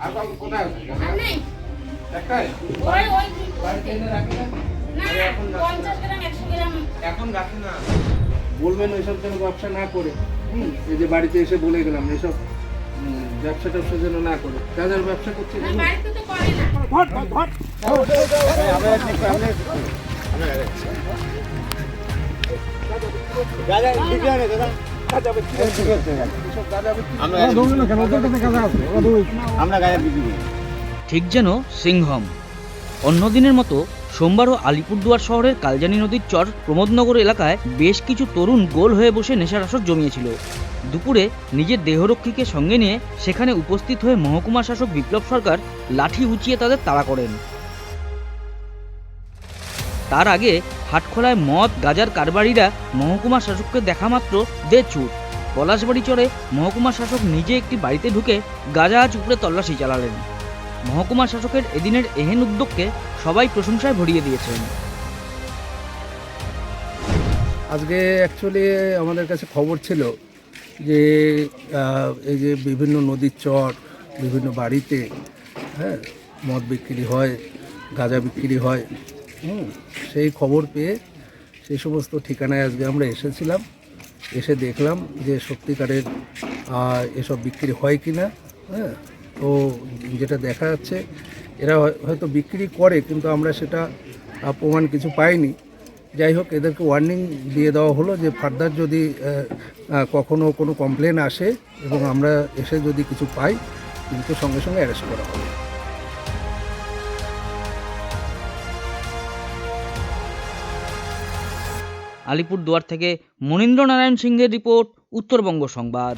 আর কোথায় আছে আর নেই একটাই ওই ওই বাড়িতে এনে রাখি না না পঞ্চাশ গ্রাম একশো গ্রাম এখন রাখি না বলবেন ওইসব যেন ব্যবসা না করে হুম এই যে বাড়িতে এসে বলে গেলাম এসব উম, ব্যবসা ট্যাবসা যেন না করে যাদের ব্যবসা করছে না বলুন। ঠিক যেন সিংহম। অন্যদিনের মতো সোমবারও আলিপুরদুয়ার শহরের কালজানি নদীর চর প্রমোদনগর এলাকায় বেশ কিছু তরুণ গোল হয়ে বসে নেশার আসর জমিয়েছিল। দুপুরে নিজের দেহরক্ষীকে সঙ্গে নিয়ে সেখানে উপস্থিত হয়ে মহকুমা শাসক বিপ্লব সরকার লাঠি উঁচিয়ে তাদের তাড়া করেন। তার আগে হাটখোলায় মদ, গাজার কারবারিরা মহকুমা শাসককে দেখা মাত্র দে চুপ পলাশবাড়ি চরে মহকুমা শাসক নিজে একটি বাড়িতে ঢুকে গাজা উপরে তল্লাশি চালালেন। মহকুমা শাসকের এদিনের এহেন উদ্যোগকে সবাই প্রশংসায় ভরিয়ে দিয়েছেন। আজকে অ্যাকচুয়ালি আমাদের কাছে খবর ছিল যে এই যে বিভিন্ন নদীর চর, বিভিন্ন বাড়িতে হ্যাঁ মদ বিক্রি হয়, গাঁজা বিক্রি হয়। হুম সেই খবর পেয়ে সেই সমস্ত ঠিকানায় আজকে আমরা এসেছিলাম। এসে দেখলাম যে সত্যিকারের এসব বিক্রি হয় কি না হ্যাঁ? তো যেটা দেখা যাচ্ছে এরা হয়- হয়তো বিক্রি করে কিন্তু আমরা সেটা প্রমাণ কিছু পাইনি। যাই হোক এদেরকে ওয়ার্নিং দিয়ে দেওয়া হলো যে ফার্দার যদি আহ, আহ, কখনো কোনো কমপ্লেন আসে এবং আমরা এসে যদি কিছু পাই কিন্তু সঙ্গে সঙ্গে অ্যারেস্ট করা হবে। আলিপুরদুয়ার থেকে মনীন্দ্র নারায়ণ সিংহের রিপোর্ট উত্তরবঙ্গ সংবাদ।